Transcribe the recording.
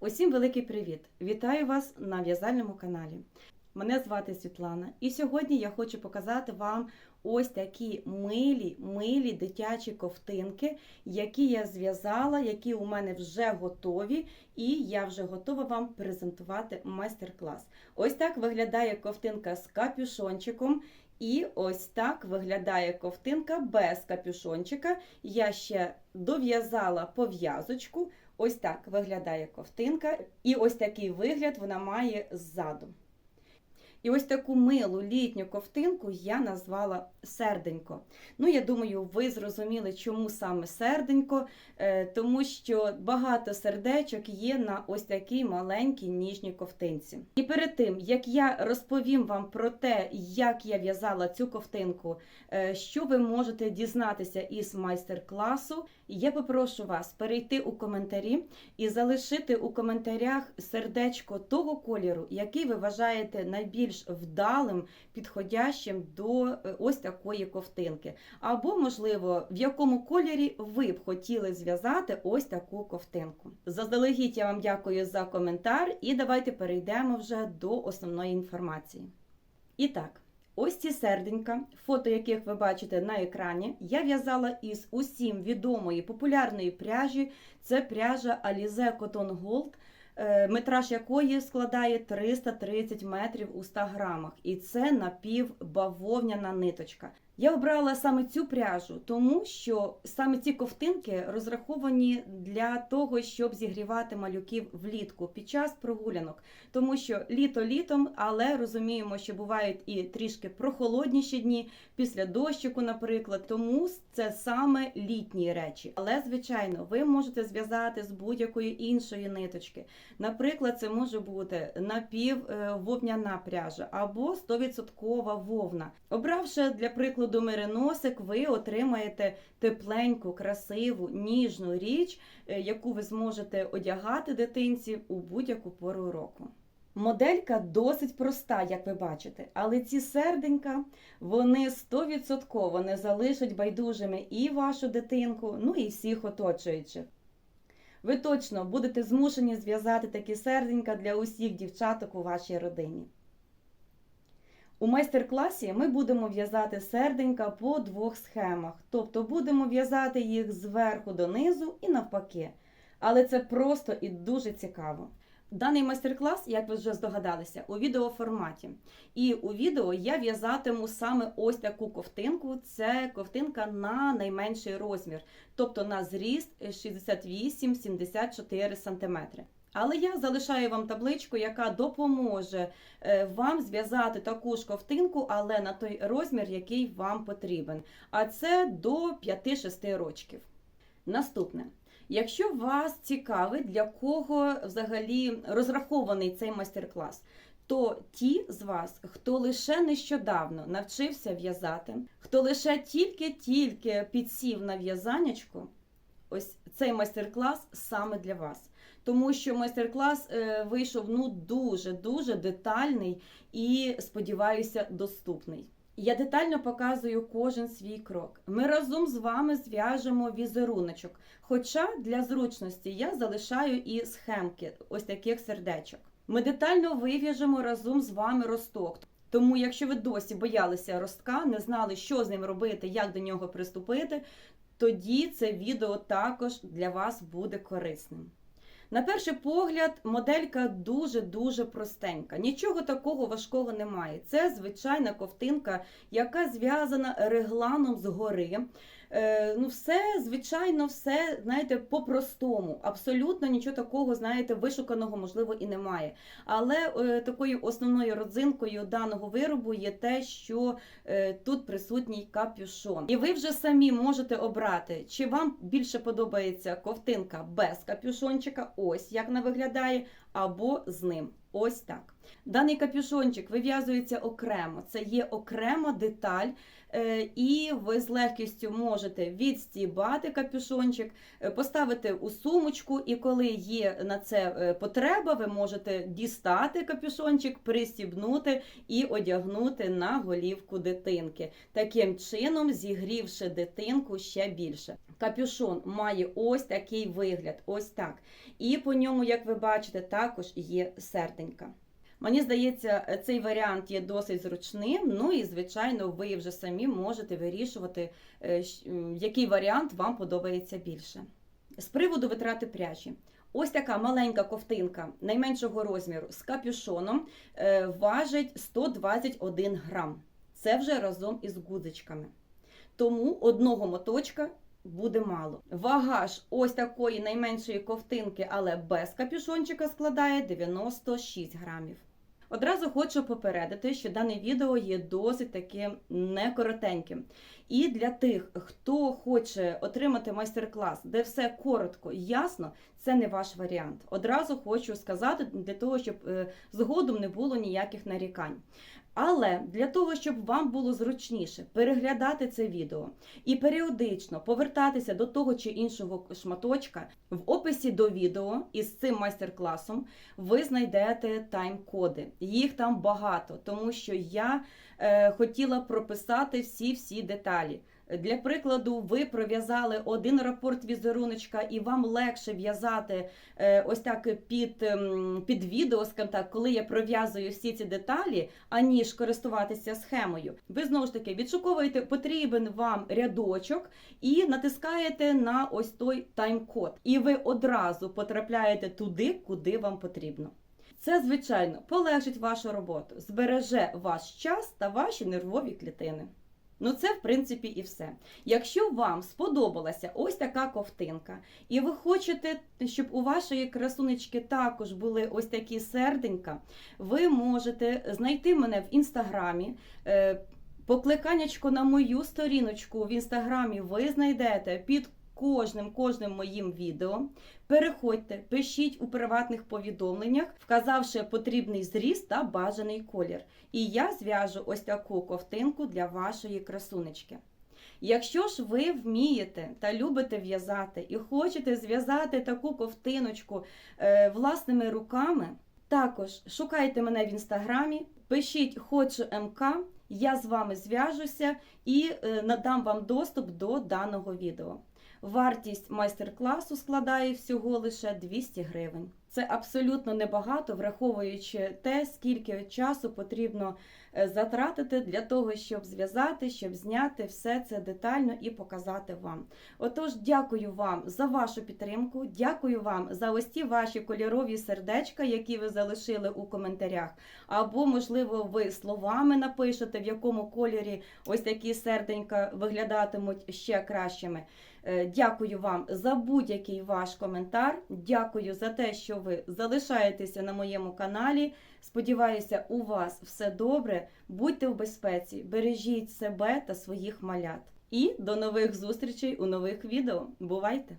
Усім великий привіт! Вітаю вас на в'язальному каналі. Мене звати Світлана, і сьогодні я хочу показати вам ось такі милі, милі дитячі ковтинки, які я зв'язала, які у мене вже готові, і я вже готова вам презентувати майстер-клас. Ось так виглядає ковтинка з капюшончиком. І ось так виглядає ковтинка без капюшончика. Я ще дов'язала пов'язочку. Ось так виглядає ковтинка, і ось такий вигляд вона має ззаду. І ось таку милу літню ковтинку я назвала серденько. Ну, я думаю, ви зрозуміли, чому саме серденько, Е, тому що багато сердечок є на ось такій маленькій ніжній ковтинці. І перед тим, як я розповім вам про те, як я в'язала цю ковтинку, е, що ви можете дізнатися із майстер-класу, я попрошу вас перейти у коментарі і залишити у коментарях сердечко того кольору, який ви вважаєте найбільш вдалим, підходящим до е, ось такої ковтинки. Або, можливо, в якому кольорі ви б хотіли зв'язати ось таку ковтинку. Заздалегідь я вам дякую за коментар, і давайте перейдемо вже до основної інформації. І так. Ось ці серденька, фото яких ви бачите на екрані, я в'язала із усім відомої популярної пряжі. Це пряжа Alize Cotton Gold, метраж якої складає 330 метрів у 100 грамах. І це напівбавовняна ниточка. Я обрала саме цю пряжу, тому що саме ці ковтинки розраховані для того, щоб зігрівати малюків влітку під час прогулянок. Тому що літо літом, але розуміємо, що бувають і трішки прохолодніші дні після дощику, наприклад. Тому це саме літні речі. Але, звичайно, ви можете зв'язати з будь-якої іншої ниточки. Наприклад, це може бути напіввовняна пряжа або 100% вовна. Обравши для прикладу мериносик, ви отримаєте тепленьку, красиву, ніжну річ, е, яку ви зможете одягати дитинці у будь-яку пору року. Моделька досить проста, як ви бачите, але ці серденька вони 100% не залишать байдужими і вашу дитинку, ну і всіх оточуючих. Ви точно будете змушені зв'язати такі серденька для усіх дівчаток у вашій родині. У майстер-класі ми будемо в'язати серденька по двох схемах, тобто будемо в'язати їх зверху донизу і навпаки. Але це просто і дуже цікаво. Даний майстер-клас, як ви вже здогадалися, у відеоформаті. І у відео я в'язатиму саме ось таку ковтинку. Це ковтинка на найменший розмір, тобто на зріст 68-74 см. Але я залишаю вам табличку, яка допоможе е, вам зв'язати таку ж ковтинку, але на той розмір, який вам потрібен. А це до 5-6 рочків. Наступне. Якщо вас цікавить, для кого взагалі розрахований цей майстер-клас, то ті з вас, хто лише нещодавно навчився в'язати, хто лише тільки-тільки підсів на в'язанячку, ось цей майстер-клас саме для вас. Тому що майстер-клас е, вийшов ну дуже дуже детальний і, сподіваюся, доступний. Я детально показую кожен свій крок. Ми разом з вами зв'яжемо візеруночок. Хоча для зручності я залишаю і схемки ось таких сердечок. Ми детально вив'яжемо разом з вами росток. Тому, якщо ви досі боялися ростка, не знали, що з ним робити, як до нього приступити, тоді це відео також для вас буде корисним. На перший погляд, моделька дуже-дуже простенька. Нічого такого важкого немає. Це звичайна ковтинка, яка зв'язана регланом згори. Е, ну, все, звичайно, все, знаєте, по-простому. Абсолютно нічого такого, знаєте, вишуканого, можливо, і немає. Але е, такою основною родзинкою даного виробу є те, що е, тут присутній капюшон. І ви вже самі можете обрати, чи вам більше подобається ковтинка без капюшончика, ось як вона виглядає, або з ним. Ось так. Даний капюшончик вив'язується окремо. Це є окрема деталь е, і ви з легкістю можете відстібати капюшончик, е, поставити у сумочку, і коли є на це е, потреба, ви можете дістати капюшончик, пристібнути і одягнути на голівку дитинки, таким чином зігрівши дитинку ще більше. Капюшон має ось такий вигляд, ось так. І по ньому, як ви бачите, також є серденька. Мені здається, цей варіант є досить зручним. Ну і звичайно, ви вже самі можете вирішувати, е, який варіант вам подобається більше. З приводу витрати пряжі. Ось така маленька ковтинка найменшого розміру з капюшоном е, важить 121 грам. Це вже разом із гудзичками. Тому одного моточка буде мало. Вага ж ось такої найменшої ковтинки, але без капюшончика складає 96 грамів. Одразу хочу попередити, що дане відео є досить таким некоротеньким. І для тих, хто хоче отримати майстер-клас, де все коротко і ясно, це не ваш варіант. Одразу хочу сказати для того, щоб е, згодом не було ніяких нарікань. Але для того, щоб вам було зручніше переглядати це відео і періодично повертатися до того чи іншого шматочка, в описі до відео із цим майстер-класом ви знайдете тайм-коди. Їх там багато, тому що я е, хотіла прописати всі-всі деталі. Для прикладу, ви пров'язали один рапорт візеруночка, і вам легше в'язати е, ось так під, ем, під відео, скажімо так, коли я пров'язую всі ці деталі, аніж користуватися схемою. Ви знову ж таки відшуковуєте потрібен вам рядочок і натискаєте на ось той тайм-код. І ви одразу потрапляєте туди, куди вам потрібно. Це, звичайно, полегшить вашу роботу, збереже ваш час та ваші нервові клітини. Ну, це, в принципі, і все. Якщо вам сподобалася ось така ковтинка, і ви хочете, щоб у вашої красунечки також були ось такі серденька, ви можете знайти мене в інстаграмі. е, Покликаннячко на мою сторіночку в інстаграмі ви знайдете під кожним кожним моїм відео. Переходьте, пишіть у приватних повідомленнях, вказавши потрібний зріст та бажаний колір. І я зв'яжу ось таку ковтинку для вашої красунечки. Якщо ж ви вмієте та любите в'язати і хочете зв'язати таку ковтиночку е, власними руками, також шукайте мене в інстаграмі, пишіть хочу МК, я з вами зв'яжуся і е, надам вам доступ до даного відео. Вартість майстер-класу складає всього лише 200 гривень. Це абсолютно небагато, враховуючи те, скільки часу потрібно е, затратити для того, щоб зв'язати, щоб зняти все це детально і показати вам. Отож, дякую вам за вашу підтримку, дякую вам за ось ті ваші кольорові сердечка, які ви залишили у коментарях. Або, можливо, ви словами напишете, в якому кольорі ось такі серденька виглядатимуть ще кращими. Е, Дякую вам за будь-який ваш коментар. Дякую за те, що ви залишаєтеся на моєму каналі. Сподіваюся, у вас все добре. Будьте в безпеці, бережіть себе та своїх малят. І до нових зустрічей у нових відео. Бувайте!